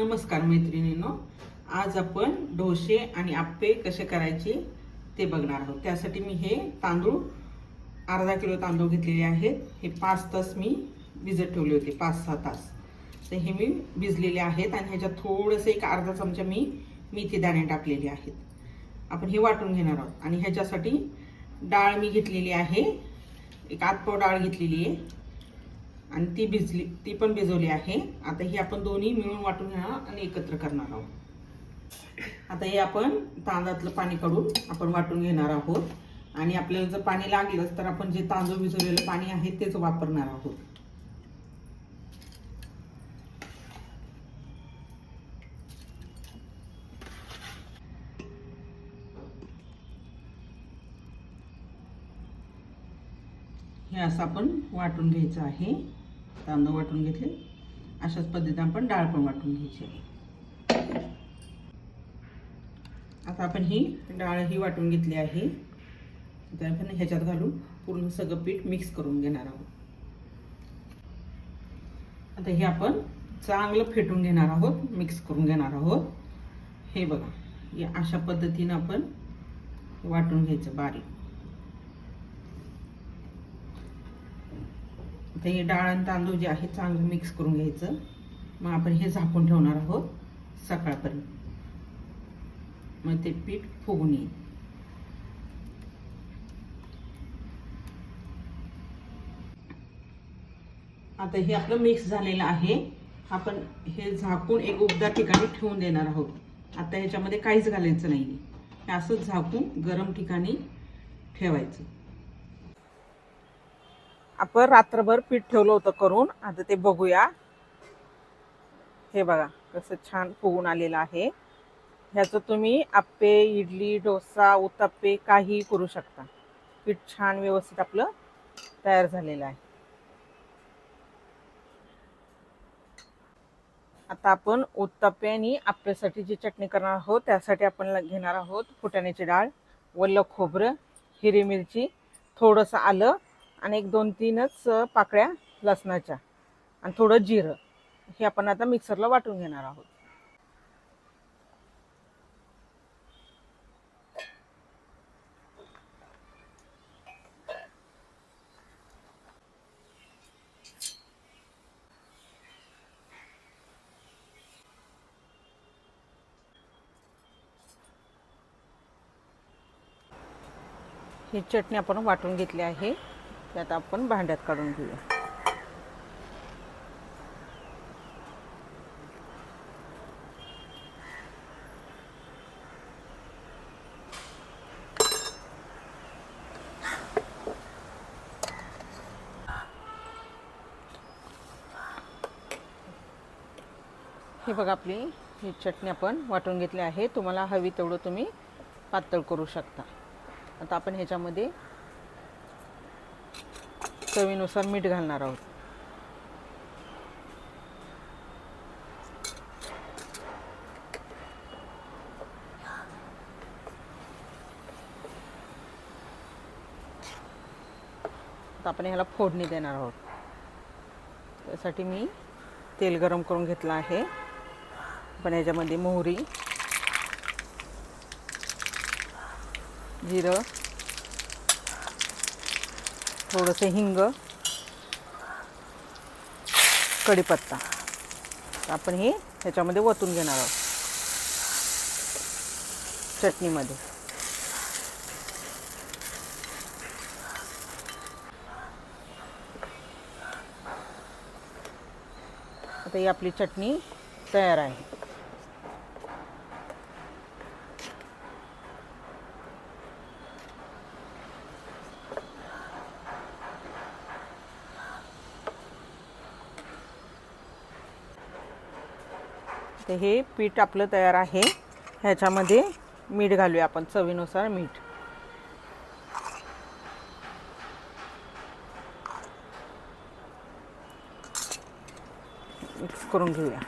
नमस्कार मैत्रिणींनो आज आपण डोसे आणि आप्पे कसे करायचे ते बघणार आहोत. त्यासाठी मी हे तांदूळ अर्धा किलो तांदूळ घेतलेले आहेत. हे पाच तास मी भिजत ठेवले होते पाच सहा तास. तर हे मी भिजलेले आहेत आणि ह्याच्यात थोडंसं एक अर्धा चमचा मी मेथी दाणे टाकलेले आहेत. आपण हे वाटून घेणार आहोत. आणि ह्याच्यासाठी डाळ मी घेतलेली आहे. एक आतपाव डाळ घेतलेली आहे. आणि ती भिजली ती पण भिजवली आहे. आता ही आपण दोन्ही मिळून वाटून घेणार आणि एकत्र करणार आहोत. आता हे आपण तांदळातलं पाणी काढून आपण वाटून घेणार आहोत. आणि आपल्याला जर पाणी लागलंच तर आपण जे तांदूळ भिजवलेलं पाणी आहे तेच वापरणार आहोत. हे असं आपण वाटून घ्यायचं आहे. तांदूळ वाटून घेतले. अशाच पद्धतीने आपण डाळ पण वाटून घ्यायची आता आपण ही डाळ ही वाटून घेतली आहे. आता आपण ह्याच्यात घालून पूर्ण सगळं पीठ मिक्स करून घेणार आहोत. आता हे आपण चांगलं फेटून घेणार आहोत मिक्स करून घेणार आहोत. हे बघा या अशा पद्धतीनं आपण वाटून घ्यायचं बारीक. आता हे डाळ आणि तांदूळ जे आहे चांगलं मिक्स करून घ्यायचं. मग आपण हे झाकून ठेवणार आहोत सकाळपर्यंत. मग ते पीठ फुगून येईल. आता हे आपलं मिक्स झालेलं आहे. आपण हे झाकून एक उबदार ठिकाणी ठेवून देणार आहोत. आता ह्याच्यामध्ये काहीच घालायचं नाही हे असंच झाकून गरम ठिकाणी ठेवायचं. आपण रात्रभर पीठ ठेवलं होतं करून. आता ते बघूया. हे बघा कसं छान फुगून आलेलं आहे. ह्याचं तुम्ही आप्पे इडली डोसा उत्तप्पे काहीही करू शकता. पीठ छान व्यवस्थित आपलं तयार झालेलं आहे. आता आपण उत्तप्पे आणि आप्प्यासाठी जी चटणी करणार आहोत त्यासाठी आपण घेणार आहोत फुटाण्याची डाळ वल्ल खोबरं हिरवी मिरची थोडंसं आलं आणि एक दोन तीनच पाकळ्या लसणाच्या. आणि थोडं जिरं. हे आपण आता मिक्सरला वाटून घेणार आहोत. ही चटणी आपण वाटून घेतली आहे. त्यात आपण भांड्यात काढून घेऊया. हे बघा आपली ही चटणी आपण वाटून घेतली आहे. तुम्हाला हवी तेवढं तुम्ही पातळ करू शकता. आता आपण ह्याच्यामध्ये चवीनुसार मीठ घालणार आहोत. आपण ह्याला फोडणी देणार आहोत. त्यासाठी मी तेल गरम करून घेतलं आहे. आपण ह्याच्यामध्ये मोहरी जिरं थोडंसं हिंग कढीपत्ता. तर आपण हे ह्याच्यामध्ये वतून घेणार आहोत. चटणीमध्ये. आता ही आपली चटणी तयार आहे. तर हे पीठ आपलं तयार आहे. ह्याच्यामध्ये मीठ घालूया आपण चवीनुसार मीठ. मिक्स करून घेऊया.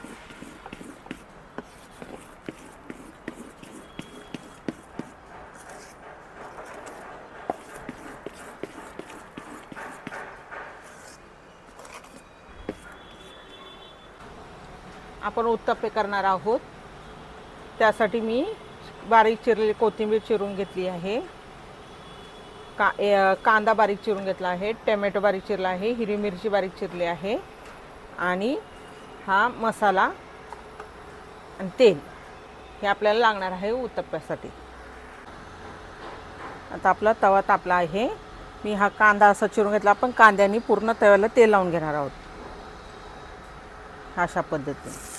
आपण उत्तप्पे करणार आहोत. त्यासाठी मी बारीक चिरलेली कोथिंबीर चिरून घेतली आहे. का ए- कांदा बारीक चिरून घेतला आहे टमॅटो बारीक चिरला आहे हिरवी मिरची बारीक चिरली आहे आणि हा मसाला आणि तेल हे आपल्याला लागणार आहे उत्तप्प्यासाठी. आता आपला तवा तापला आहे. मी हा कांदा असा चिरून घेतला. आपण कांद्याने पूर्ण तव्याला तेल लावून घेणार आहोत. अशा पद्धतीने.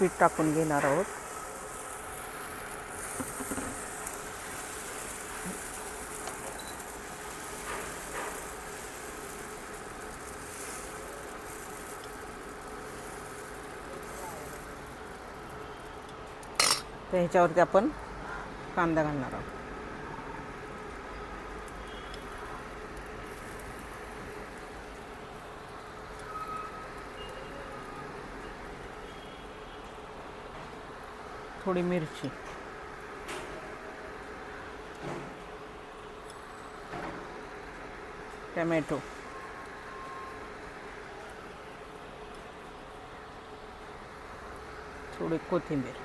पीठ टाकून घेणार आहोत. तर ह्याच्यावरती आपण कांदा घालणार आहोत. थोडी मिरची. टमॅटो. थोडी कोथिंबीर.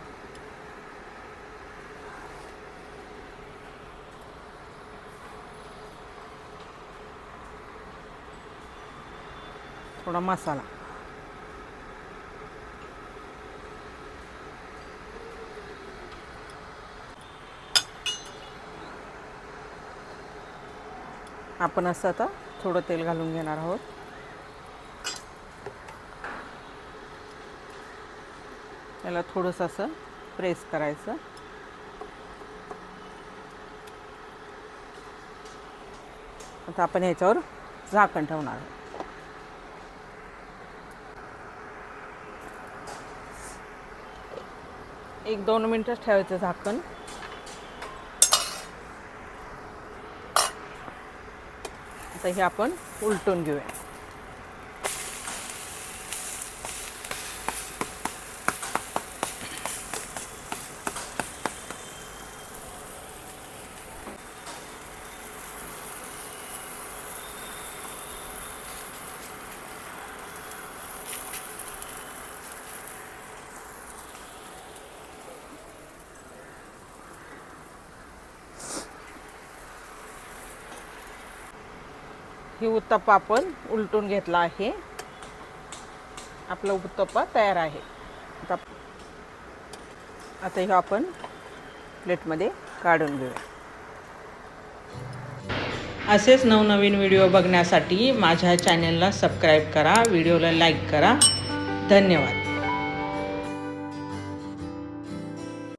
थोडा मसाला. आपण असं आता थोडं तेल घालून घेणार आहोत. याला थोडंसं असं प्रेस करायचं. आता आपण ह्याच्यावर झाकण ठेवणार आहोत. एक दोन मिनटंच ठेवायचं झाकण. आता हे आपण उलटून घेऊया. हे उत्तप्पा आपण उलटून घेतला आहे. आपला उत्तप्पा तयार आहे. आता आता हे आपण प्लेटमध्ये काढून घेऊया. असेच नवनवीन व्हिडिओ बघण्यासाठी माझ्या चॅनलला सबस्क्राईब करा व्हिडिओला लाईक करा. धन्यवाद.